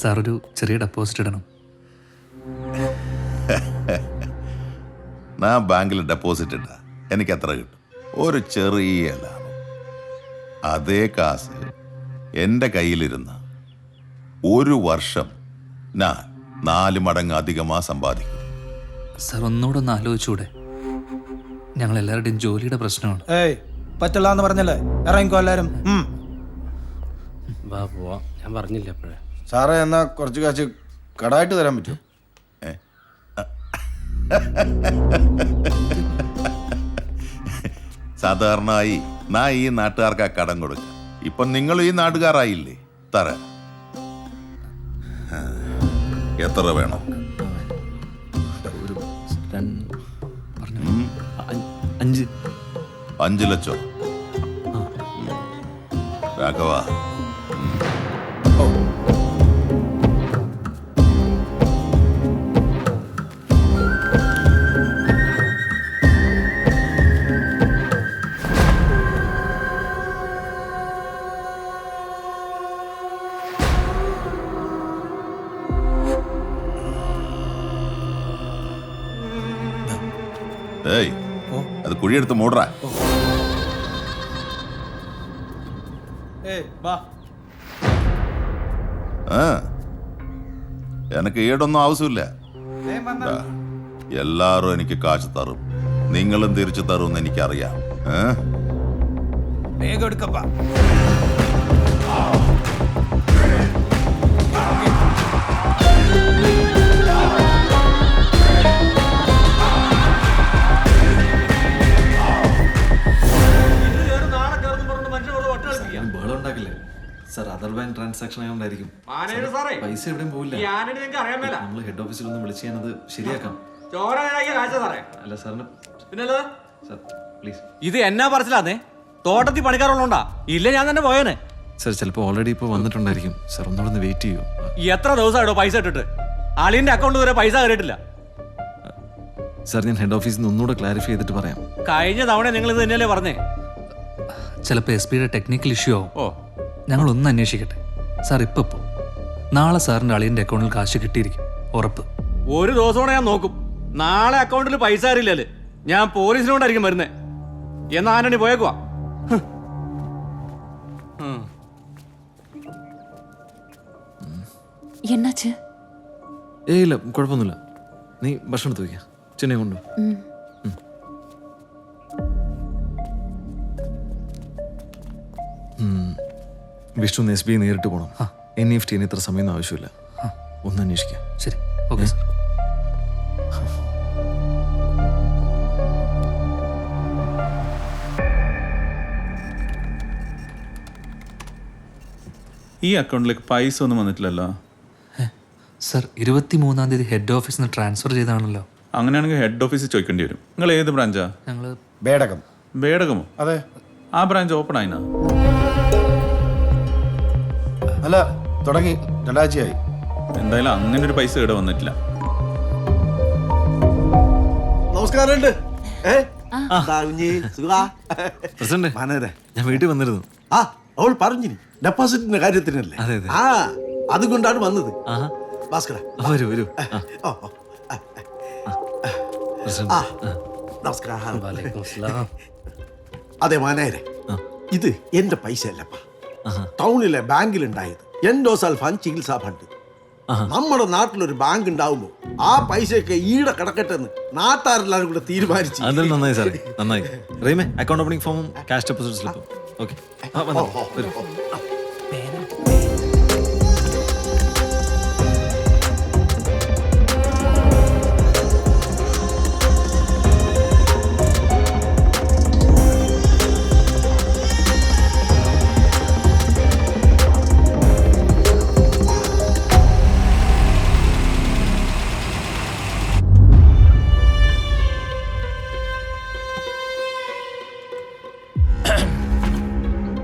Sir ഒരു ചെറിയ deposit ഇടണം. ഞാൻ ബാങ്കിൽ ഡെപ്പോസിറ്റ് ഇട്ട എനിക്ക് എത്ര കിട്ടും. ഒരു ചെറിയ ലാഭം. അതേ കാശ് എന്റെ കയ്യിലിരുന്ന ഒരു വർഷം ഞാൻ നാല് മടങ്ങ് അധികമാ സമ്പാദിക്കും. സാർ ഒന്നുകൂടെ ഒന്ന് ആലോചിച്ചൂടെ. ഞങ്ങൾ എല്ലാവരുടെയും ജോലിയുടെ പ്രശ്നമാണ്. ഏയ് പറ്റില്ല എന്ന് പറഞ്ഞല്ലേ? ഇറങ്ങിക്കോ വാ പോവാ. ഞാൻ പറഞ്ഞില്ല അപ്പോഴേ സാറേ എന്നാ കുറച്ച് കാശ് കടായിട്ട് തരാൻ പറ്റുമോ? സാധാരണയായി നാ ഈ നാട്ടുകാർക്ക് ആ കടം കൊടുക്കാം. ഇപ്പൊ നിങ്ങൾ ഈ നാട്ടുകാരായില്ലേ? തര എത്ര വേണം? അഞ്ചു. ലക്ഷം. രാഘവ കുഴിയെടുത്ത് മൂടറ. എനിക്ക് ഈടൊന്നും ആവശ്യമില്ല. എല്ലാരും എനിക്ക് കാശ് തരും. നിങ്ങളും തിരിച്ചു തരുമെന്ന് എനിക്കറിയാം? വേഗം എടുക്കപ്പാ. സാർ അതർ ബാങ്ക് ട്രാൻസാക്ഷൻ ആയതുകൊണ്ടായിരിക്കും മാനേജർ സാറേ പൈസ എവിടെയും പോവില്ല. ഈ ആനയുടെ നിങ്ങൾക്ക് അറിയാൻ മേല. നമ്മൾ ഹെഡ് ഓഫീസിൽ ഒന്ന് വിളിച്ച് ഞാനത് ശരിയാക്കാം. ചോര നേരാക്കിയ കാഴ്ച സാറേ. അല്ല സാറിന് പിന്നല്ലേ സർ പ്ലീസ് ഇത് എന്നാ പറച്ചില്ലാന്നേ തോട്ടത്തിൽ പണിക്കാറുള്ളോണ്ടാ ഇല്ല ഞാൻ തന്നെ പോയേനെ. സർ ചിലപ്പോൾ ഓൾറെഡി ഇപ്പോൾ വന്നിട്ടുണ്ടായിരിക്കും. സർ ഒന്നുകൂടെ ഒന്ന് വെയിറ്റ് ചെയ്യൂ. എത്ര ദിവസമായിട്ടോ പൈസ ഇട്ടിട്ട്? അളിയന്റെ അക്കൗണ്ട് വരെ പൈസ കയറിയിട്ടില്ല. സർ ഞാൻ ഹെഡ് ഓഫീസിൽ നിന്ന് ഒന്നുകൂടെ ക്ലാരിഫൈ ചെയ്തിട്ട് പറയാം. കഴിഞ്ഞ തവണ നിങ്ങൾ ഇത് തന്നെയല്ലേ പറഞ്ഞേ? ചിലപ്പോൾ എസ് പിയുടെ ടെക്നിക്കൽ ഇഷ്യൂ ആവും. ഓ. ഞങ്ങൾ ഒന്ന് അന്വേഷിക്കട്ടെ. സാർ ഇപ്പൊ പോ. നാളെ സാറിന്റെ അളിയന്റെ അക്കൗണ്ടിൽ കാശ് കിട്ടിയിരിക്കും. ഉറപ്പ്. ഒരു ദിവസം ഞാൻ നോക്കും. നാളെ അക്കൗണ്ടിൽ പൈസ അറിയില്ലല്ലേ ഞാൻ പോലീസിനോണ്ടായിരിക്കും വരുന്നേ. എന്നാ ആന്റണി പോയേക്കുവാ. എന്നാച്ച് ഏയ് ഇല്ല കുഴപ്പമൊന്നുമില്ല. നീ ഭക്ഷണം എടുത്ത് വയ്ക്കാം. ചെന്നൈ കൊണ്ടു വിഷ്ണു എസ് ബി ഐ നേരിട്ട് പോകണം എൻ ഇ എഫ് ടിന് ഇത്ര സമയമൊന്നും ആവശ്യമില്ല. ഒന്ന് അന്വേഷിക്കാം. ശരി. Okay sir. ഈ അക്കൗണ്ടിലേക്ക് പൈസ ഒന്നും വന്നിട്ടില്ലല്ലോ? സർ ഇരുപത്തി മൂന്നാം തീയതി ഹെഡ് ഓഫീസിൽ നിന്ന് ട്രാൻസ്ഫർ ചെയ്താണല്ലോ അങ്ങനെയാണെങ്കിൽ ഹെഡ് ഓഫീസിൽ ചോദിക്കേണ്ടി വരും. നിങ്ങൾ ഏത് ബ്രാഞ്ചാ? ഞങ്ങൾ ബേടകം. ബേടകമോ? അതെ. ആ ബ്രാഞ്ച് ഓപ്പൺ ആയിനാ? അല്ല തുടങ്ങി. രണ്ടാഴ്ചയായി. എന്തായാലും അങ്ങനെ ഒരു പൈസ ഇവിടെ വന്നിട്ടില്ല. നമസ്കാരമുണ്ട്? പ്രസിഡന്റ് ഞാൻ വീട്ടിൽ വന്നിരുന്നു. ആ അവൾ പറഞ്ഞു ഡെപ്പോസിറ്റിന്റെ കാര്യത്തിനല്ലേ? അതെ, അതെ. ആ അതുകൊണ്ടാണ് വന്നത്. ആഹാ. ഭാസ്കര ആ, വരൂ വരൂ. ആ, ഓ ഓ, ആ, നമസ്കാരം. വലൈക്കും സ്ലാം. അതെ മാനേരെ ഇത് എന്റെ പൈസ അല്ലപ്പാ ടൗണിലെ ബാങ്കിലുണ്ടായത്. എൻഡോസൽഫാൻ ചികിത്സാ ഫണ്ട്. നമ്മുടെ നാട്ടിലൊരു ബാങ്ക് ഉണ്ടാവുമ്പോ ആ പൈസയൊക്കെ ഈടെ കിടക്കട്ടെ എന്ന് നാട്ടാരെല്ലാരും കൂടെ തീരുമാനിച്ചു. അതെല്ലാം നന്നായി സാറേ നന്നായി. റീമേ അക്കൗണ്ട് ഓപ്പണിംഗ് ഫോമും ക്യാഷ് ഡെപ്പോസിറ്റ് സ്ലിപ്പും ഓക്കെ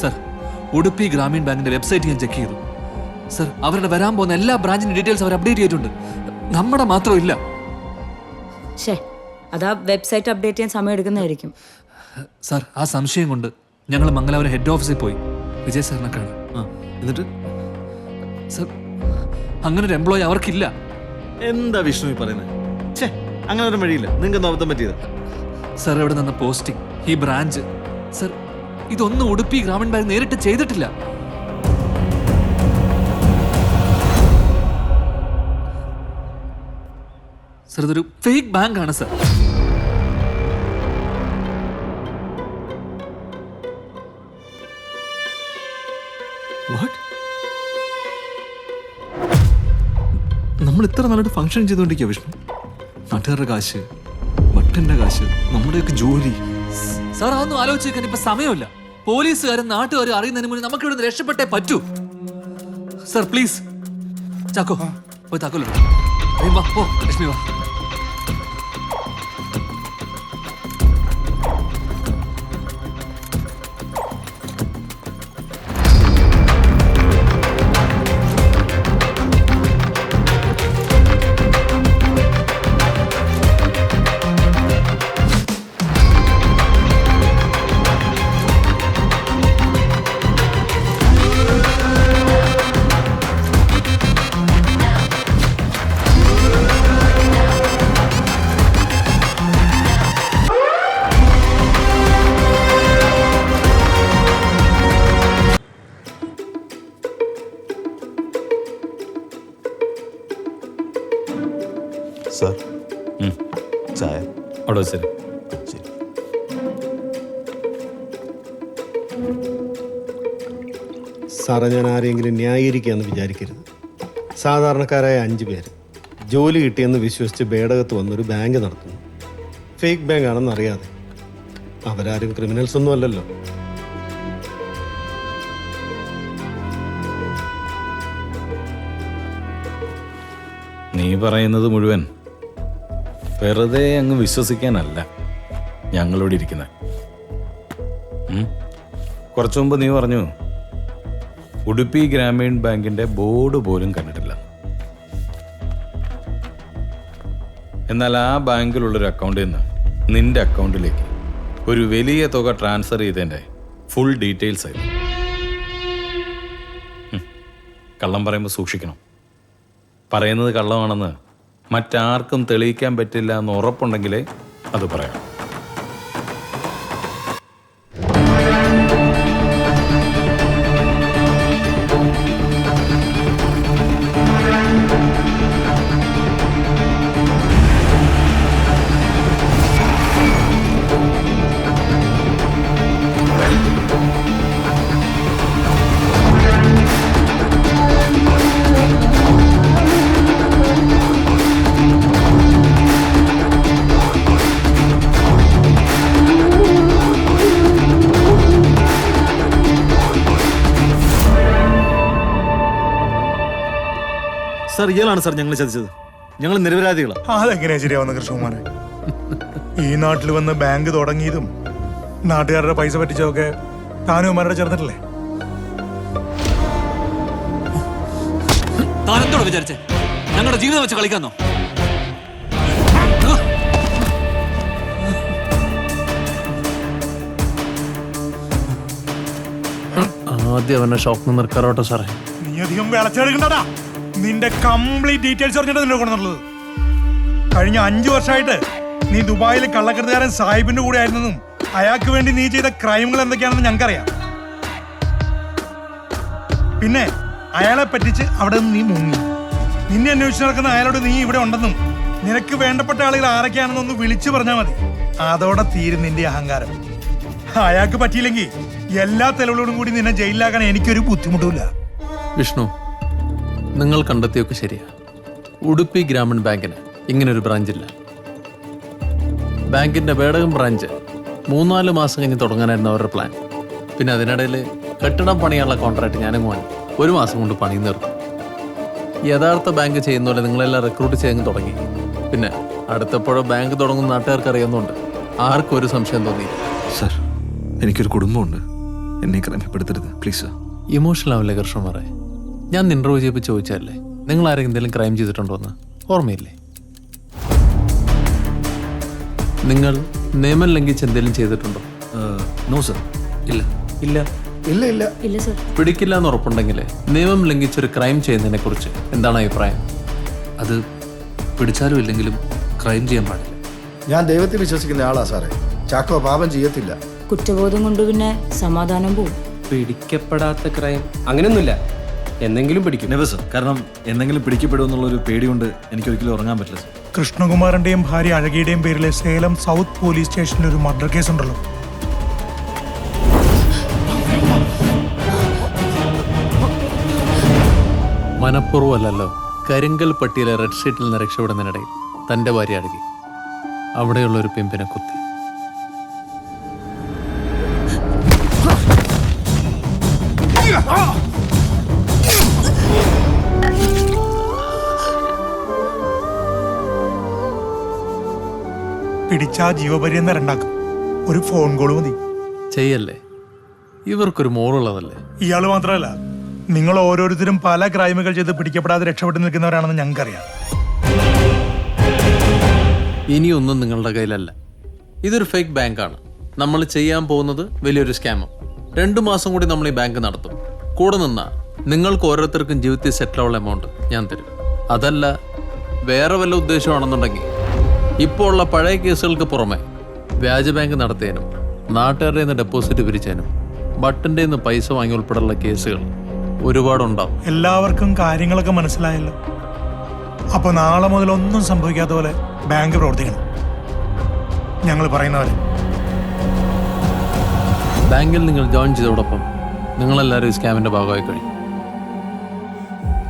സർ ഉടുപ്പി ഗ്രാമീൺ ബാങ്കിന്റെ വെബ്സൈറ്റ് ഞാൻ ചെക്ക് ചെയ്തു. സർ അവരുടെ വരാൻ പോകുന്ന എല്ലാ ബ്രാഞ്ചിന്റെ ഡീറ്റെയിൽസ് അവർ അപ്ഡേറ്റ് ചെയ്തിട്ടുണ്ട്. നമ്മുടെ മാത്രമില്ല ഷേ അതാ വെബ്സൈറ്റ് അപ്ഡേറ്റ് ചെയ്യാൻ സമയം എടുക്കുന്നതായിരിക്കും. സർ ആ സംശയം കൊണ്ട് ഞങ്ങൾ മംഗലാപുരം ഹെഡ് ഓഫീസിൽ പോയി. വിജയ് സാറിനെ കാണാൻ ആ എന്നിട്ട്? സർ അങ്ങനെ ഒരു എംപ്ലോയി അവർക്കില്ല. എന്താ വിഷ്ണു ഈ പറയുന്നത്? ഛേ അങ്ങനെ ഒരു വഴിയില്ല. നിങ്ങൾക്ക് അബദ്ധം പറ്റിയത്? സർ ഇവിടെ നിന്ന് പോസ്റ്റിംഗ് ഈ ബ്രാഞ്ച്. സർ ഇതൊന്നും ഉടുപ്പി ഗ്രാമീൺ ബാങ്ക് നേരിട്ട് ചെയ്തിട്ടില്ല. സർ ഇതൊരു ഫേക്ക് ബാങ്ക് ആണ് സർ നമ്മൾ ഇത്ര നല്ലൊരു ഫംഗ്ഷൻ ചെയ്തുകൊണ്ടിരിക്കുക വിഷ്ണു. നാട്ടുകാരുടെ കാശ് ഭട്ടന്റെ കാശ് നമ്മുടെയൊക്കെ ജോലി. സാർ അതൊന്നും ആലോചിച്ചേക്കാൻ ഇപ്പൊ സമയമില്ല. പോലീസുകാരും നാട്ടുകാരും അറിയുന്നതിന് മുന്നേ നമുക്ക് ഇവിടുന്ന് രക്ഷപ്പെട്ടേ പറ്റൂ. Sir please. ചാക്കോ പോയി താക്കോലോ വാ പോ ലക്ഷ്മി വാ. സാറേ ഞാൻ ആരെങ്കിലും ന്യായീകരിക്കുകയെന്ന് വിചാരിക്കരുത്. സാധാരണക്കാരായ അഞ്ച് പേര് ജോലി കിട്ടിയെന്ന് വിശ്വസിച്ച് ബേടകത്ത് വന്നൊരു ബാങ്ക് നടത്തുന്നു. ഫേക്ക് ബാങ്ക് ആണെന്ന് അറിയാതെ. അവരാരും ക്രിമിനൽസ് ഒന്നും അല്ലല്ലോ. നീ പറയുന്നത് മുഴുവൻ വെറുതെ അങ്ങ് വിശ്വസിക്കാനല്ല ഞങ്ങളോട് ഇരിക്കുന്നത് കുറച്ചു മുമ്പ് നീ പറഞ്ഞു ഉടുപ്പി ഗ്രാമീൺ ബാങ്കിന്റെ ബോർഡ് പോലും കണ്ടിട്ടില്ല. എന്നാൽ ആ ബാങ്കിലുള്ളൊരു അക്കൗണ്ടിൽ നിന്ന് നിന്റെ അക്കൗണ്ടിലേക്ക് ഒരു വലിയ തുക ട്രാൻസ്ഫർ ചെയ്തതിന്റെ ഫുൾ ഡീറ്റെയിൽസ് ആയിരുന്നു കള്ളം പറയുമ്പോൾ സൂക്ഷിക്കണം. പറയുന്നത് കള്ളമാണെന്ന് മറ്റാർക്കും തെളിയിക്കാൻ പറ്റില്ല എന്ന് ഉറപ്പുണ്ടെങ്കിലേ അത് പറയാം. സാർ ഇയാളാണ് സാർ ഞങ്ങൾ ചതിച്ചത്. ഞങ്ങൾ നിരപരാധികളാണ് അതെങ്ങനെയാ ശരിയാവുന്ന കൃഷ്ണകുമാരെ ഈ നാട്ടിൽ വന്ന് ബാങ്ക് തുടങ്ങിയതും നാട്ടുകാരുടെ പൈസ പറ്റിച്ചതൊക്കെ താനുമാരുടെ ചേർന്നിട്ടില്ലേ? താനെന്തോടെ വിചാരിച്ചേ? ഞങ്ങളുടെ ജീവിതം വെച്ച് കളിക്കാന്നോ? ആദ്യം അവനെ ഷോപ്പിൽ നിന്ന് സാറേ. നീ അധികം വിളച്ചെടുക്കണ്ടടാ. നിന്റെ കംപ്ലീറ്റ് ഡീറ്റെയിൽസ് അറിഞ്ഞിട്ട് നിന്നെ കൊണ്ടുവന്നുള്ളത് കഴിഞ്ഞ അഞ്ചു വർഷമായിട്ട് നീ ദുബായിൽ കള്ളക്കടത്തുകാരൻ സാഹിബിന്റെ കൂടെ ആയിരുന്നെന്നും അയാൾക്ക് വേണ്ടി നീ ചെയ്ത ക്രൈമുകൾ എന്തൊക്കെയാണെന്ന് ഞങ്ങൾക്കറിയാം. പിന്നെ അയാളെ പറ്റിച്ച് അവിടെ നിന്ന് നീ മുങ്ങി. നിന്നെ അന്വേഷിച്ച് നടക്കുന്ന അയാളോട് നീ ഇവിടെ ഉണ്ടെന്നും നിനക്ക് വേണ്ടപ്പെട്ട ആളുകൾ ആരൊക്കെയാണെന്നൊന്ന് വിളിച്ചു പറഞ്ഞാൽ മതി. അതോടെ തീരും നിന്റെ അഹങ്കാരം. അയാൾക്ക് പറ്റിയില്ലെങ്കിൽ എല്ലാ തെളിവുകളോടും കൂടി നിന്നെ ജയിലിലാക്കാൻ എനിക്കൊരു ബുദ്ധിമുട്ടുമില്ല. വിഷ്ണു നിങ്ങൾ കണ്ടെത്തിയൊക്കെ ശരിയാണ് ഉടുപ്പി ഗ്രാമീൺ ബാങ്കിന് ഇങ്ങനൊരു ബ്രാഞ്ചില്ല. ബാങ്കിന്റെ വേടകം ബ്രാഞ്ച് മൂന്നാൽ മാസം കഴിഞ്ഞ് തുടങ്ങാനായിരുന്നു അവരുടെ പ്ലാൻ. പിന്നെ അതിനിടയിൽ കെട്ടിടം പണിയാനുള്ള കോൺട്രാക്ട് ഞാനും വാങ്ങി ഒരു മാസം കൊണ്ട് പണി നിർത്തും യഥാർത്ഥ ബാങ്ക് ചെയ്യുന്ന പോലെ നിങ്ങളെല്ലാം റിക്രൂട്ട് ചെയ്യാൻ തുടങ്ങി. പിന്നെ അടുത്തപ്പോഴോ ബാങ്ക് തുടങ്ങുന്ന നാട്ടുകാർക്ക് അറിയുന്നുണ്ട് ആർക്കും ഒരു സംശയം തോന്നി സർ എനിക്കൊരു കുടുംബമുണ്ട്. എന്നെ ക്രമപ്പെടുത്തരുത്. പ്ലീസ് ഇമോഷണൽ ആവില്ലേ കൃഷ്ണമാരെ ഞാൻ ഇന്റർവ്യൂ ചെയ്യപ്പോൾ ചോദിച്ചാലേ നിങ്ങൾ ആരെങ്കിലും എന്തെങ്കിലും ക്രൈം ചെയ്തിട്ടുണ്ടോ എന്ന്? ഓർമ്മയില്ലേ? നിങ്ങൾ നിയമം ലംഘിച്ച് എന്തെങ്കിലും ചെയ്തിട്ടുണ്ടോ? നോ സർ ഇല്ല. ഇല്ല? ഇല്ല ഇല്ല. ഇല്ല സർ പിടിക്കില്ല എന്ന് ഉറപ്പുണ്ടെങ്കിൽ നിയമം ലംഘിച്ചൊരു ക്രൈം ചെയ്യുന്നതിനെ കുറിച്ച് എന്താണ് അഭിപ്രായം? അത് പിടിച്ചാലും ഇല്ലെങ്കിലും ക്രൈം ചെയ്യാൻ പാടില്ല. ഞാൻ ദൈവത്തിൽ വിശ്വസിക്കുന്ന ആളാ സാറേ ചാക്കോ പാപം ചെയ്യത്തില്ല. കുറ്റബോധം കൊണ്ട് പിന്നെ സമാധാനം പോവും. പിടിക്കപ്പെടാത്ത ക്രൈം അങ്ങനെയൊന്നുമില്ല. എന്തെങ്കിലും പിടിക്കും. നെവർ സർ കാരണം എന്തെങ്കിലും പിടിക്കപ്പെടുമെന്നുള്ളൊരു ഒരു പേടിയുണ്ട് എനിക്ക് ഒരിക്കലും ഉറങ്ങാൻ പറ്റില്ല സർ. കൃഷ്ണകുമാറിന്റെയും ഭാര്യ അഴകിയുടെയും പേരിലെ സേലം സൗത്ത് പോലീസ് സ്റ്റേഷനിൽ ഒരു മർഡർ കേസ് ഉണ്ടല്ലോ മനഃപൂർവമല്ലല്ലോ കരിങ്കൽ പട്ടിയിലെ റെഡ് ഷീറ്റിൽ നിന്ന് രക്ഷപ്പെടുന്നതിനിടയിൽ തന്റെ ഭാര്യ അഴകി. അവിടെയുള്ള ഒരു പെമ്പിനെ കുത്തി. പിടിച്ചാ ജീവപര്യന്തം രണ്ടാക്കും. ഒരു ഫോൺ കോൾ മതി. ചെയ്യല്ലേ? ഇവർക്കൊരു മോറുള്ളതല്ലേ ഇയാൾ മാത്രമല്ല നിങ്ങൾ ഓരോരുത്തരും പല ക്രൈമുകൾ ചെയ്ത് പിടിക്കപ്പെടാതെ രക്ഷപ്പെട്ടു നിൽക്കുന്നവരാണെന്ന് ഞങ്ങൾക്കറിയാം. ഇനിയൊന്നും നിങ്ങളുടെ കയ്യിലല്ല. ഇതൊരു ഫേക്ക് ബാങ്കാണ് നമ്മൾ ചെയ്യാൻ പോകുന്നത് വലിയൊരു സ്കാമും രണ്ടു മാസം കൂടി നമ്മൾ ഈ ബാങ്ക് നടത്തും. കൂടെ നിന്നാ നിങ്ങൾക്ക് ഓരോരുത്തർക്കും ജീവിതത്തിൽ സെറ്റിലുള്ള എമൗണ്ട് ഞാൻ തരും. അതല്ല വേറെ വല്ല ഉദ്ദേശമാണെന്നുണ്ടെങ്കിൽ ഇപ്പോൾ ഉള്ള പഴയ കേസുകൾക്ക് പുറമെ വ്യാജ ബാങ്ക് നടത്തിയതിനും നാട്ടുകാരുടെ നിന്ന് ഡെപ്പോസിറ്റ് പിരിച്ചതിനും ബട്ടന്റെ നിന്ന് പൈസ വാങ്ങി ഉൾപ്പെടെയുള്ള കേസുകൾ ഒരുപാടുണ്ടാവും. എല്ലാവർക്കും കാര്യങ്ങളൊക്കെ മനസ്സിലായല്ലോ. അപ്പോൾ നാളെ മുതൽ ഒന്നും സംഭവിക്കാത്ത പോലെ ബാങ്ക് പ്രവർത്തിക്കണം. ഞങ്ങൾ പറയുന്നവരെ ബാങ്കിൽ നിങ്ങൾ ജോയിൻ ചെയ്തതോടൊപ്പം നിങ്ങളെല്ലാവരും ഈ സ്കാമിന്റെ ഭാഗമായി കഴിഞ്ഞു.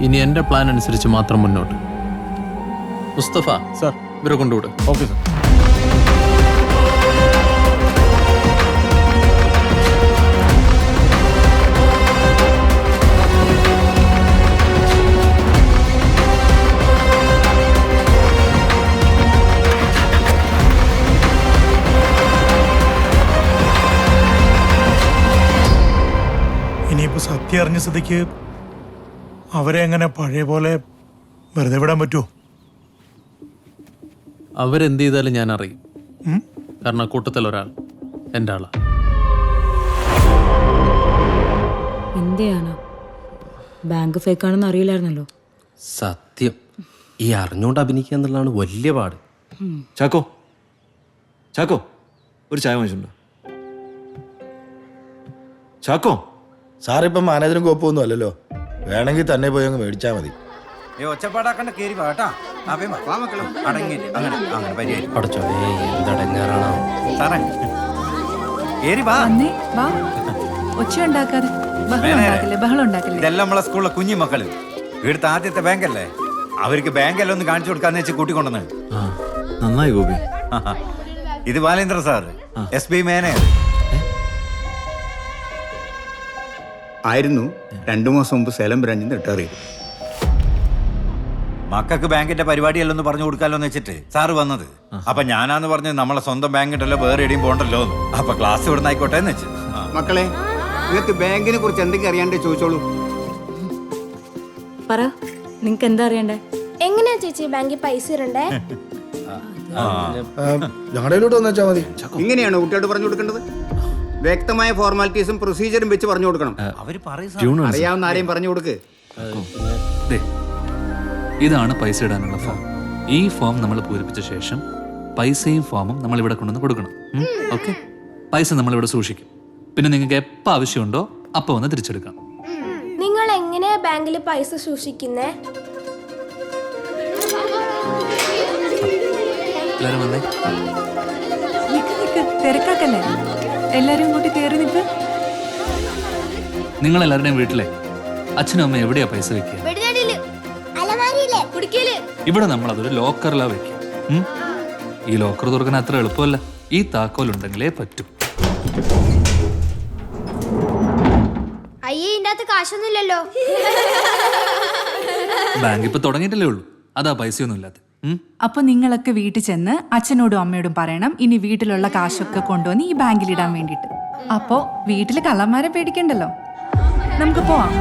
ഇനി എന്റെ പ്ലാൻ അനുസരിച്ച് മാത്രം മുന്നോട്ട്. മുസ്തഫ സർ. ഇവരെ കൊണ്ടുവിട്. Okay sir. ഇനിയിപ്പോ സത്യം അറിഞ്ഞ സ്ഥിതിക്ക് അവരെ എങ്ങനെ പഴയ പോലെ വെറുതെ വിടാൻ പറ്റുമോ അവരെന്ത് ചെയ്താലും ഞാൻ അറിയും. കാരണം കൂട്ടത്തിൽ ഒരാൾ എന്റെ ആളാ. എന്ത് ബാങ്ക് ഫേക്ക് ആണെന്ന് അറിയില്ലായിരുന്നല്ലോ. സത്യം. ഈ അറിഞ്ഞുകൊണ്ട് അഭിനയിക്കുക എന്നുള്ളതാണ് വലിയ പാട്. ചാക്കോ. ചാക്കോ. ഒരു ചായ വാങ്ങിച്ചിട്ടുണ്ടോ? ചാക്കോ. സാറിപ്പം മാനേജറും കോപ്പൊന്നും അല്ലല്ലോ. വേണമെങ്കിൽ തന്നെ പോയി അങ്ങ് മേടിച്ചാൽ മതി. ഒച്ചപ്പാടാക്കണ്ട കേറി വാട്ടാ സ്കൂളിലെ കുഞ്ഞു മക്കൾ. ഇവിടുത്തെ ആദ്യത്തെ ബാങ്കല്ലേ? അവർക്ക് ബാങ്കെല്ലാം ഒന്ന് കാണിച്ചു കൊടുക്കാന്ന് വെച്ച് കൂട്ടിക്കൊണ്ടെന്ന് നന്നായി ഗോപി. ഇത് Balendra sir. S B manager ആയിരുന്നു. രണ്ടു മാസം മുമ്പ് സേലം ബ്രാഞ്ചിൽ നിന്ന് റിട്ടയർ ചെയ്തു. മക്കൾക്ക് ബാങ്കിന്റെ പരിപാടിയല്ലെന്ന് പറഞ്ഞു കൊടുക്കാലോ എന്ന് വെച്ചിട്ട് സാറ് വന്നത്. അപ്പൊ ഞാനാന്ന് പറഞ്ഞത് നമ്മളെ സ്വന്തം ബാങ്ക് ഉണ്ടല്ലോ വേറെ എവിടെയും പോണ്ടല്ലോ. അപ്പൊ ക്ലാസ് ഇവിടെ നിന്ന് ആയിക്കോട്ടെ എന്ന് വെച്ചു. മക്കളെ നിങ്ങൾക്ക് ബാങ്കിനെ കുറിച്ച് എന്തെങ്കിലും അറിയാണ്ടേ ചോദിച്ചോളൂ. പറ നിങ്ങക്ക് എന്താ അറിയണ്ടേ? എങ്ങനെയാ ചേച്ചി ബാങ്കിൽ പൈസ ഇടണ്ടേ? ഞങ്ങളുടെ വന്നു വെച്ചാൽ മതി. ഇങ്ങനെയാണ് കുട്ടിയോട് പറഞ്ഞു കൊടുക്കേണ്ടത്? വ്യക്തമായ ഫോർമാലിറ്റീസും പ്രൊസീജിയറും വെച്ച് പറഞ്ഞു കൊടുക്കണം. അറിയാവുന്ന ആരെയും പറഞ്ഞു കൊടുക്ക്. ദേ, ഇതാണ് പൈസ ഇടാനുള്ള ഫോം ഈ ഫോം നമ്മൾ പൂരിപ്പിച്ച ശേഷം പൈസയും ഫോമും നമ്മൾ ഇവിടെ കൊണ്ടുവന്ന് കൊടുക്കണം. ഓക്കെ പൈസ നമ്മൾ ഇവിടെ സൂക്ഷിക്കും. പിന്നെ നിങ്ങൾക്ക് എപ്പോൾ ആവശ്യമുണ്ടോ അപ്പോൾ വന്ന് തിരിച്ചെടുക്കാം. നിങ്ങൾ എങ്ങനെയാ ബാങ്കിൽ പൈസ സൂക്ഷിക്കുന്നേ? എല്ലാവരും വന്നേ? തിരക്കാക്കല്ലേ? എല്ലാരും കൂട്ടി കയറി നിൽക്ക്. നിങ്ങൾ എല്ലാവരുടെയും വീട്ടിലെ അച്ഛനും അമ്മ എവിടെയാ പൈസ വെക്കുക? ഇവിടെ നമ്മൾ അതൊരു ലോക്കറിലാ വെക്കും? ഈ ലോക്കർ തുറക്കാൻ അത്ര എളുപ്പമല്ല. ഈ താക്കോൽ ഉണ്ടെങ്കിലേ പറ്റൂ. അയ്യേ ഇതിന്റെ അകത്ത് കാശൊന്നുമില്ലല്ലോ. ബാങ്ക് ഇപ്പൊ തുടങ്ങിയിട്ടല്ലേ ഉള്ളൂ. അതാ പൈസയൊന്നും ഇല്ലാത്ത. അപ്പൊ നിങ്ങളൊക്കെ വീട്ടിൽ ചെന്ന് അച്ഛനോടും അമ്മയോടും പറയണം ഇനി വീട്ടിലുള്ള കാശൊക്കെ കൊണ്ടുവന്ന് ഈ ബാങ്കിൽ ഇടാൻ വേണ്ടിട്ട് അപ്പോ വീട്ടിൽ കള്ളന്മാരെ പേടിക്കണ്ടല്ലോ. നമുക്ക് പോവാം.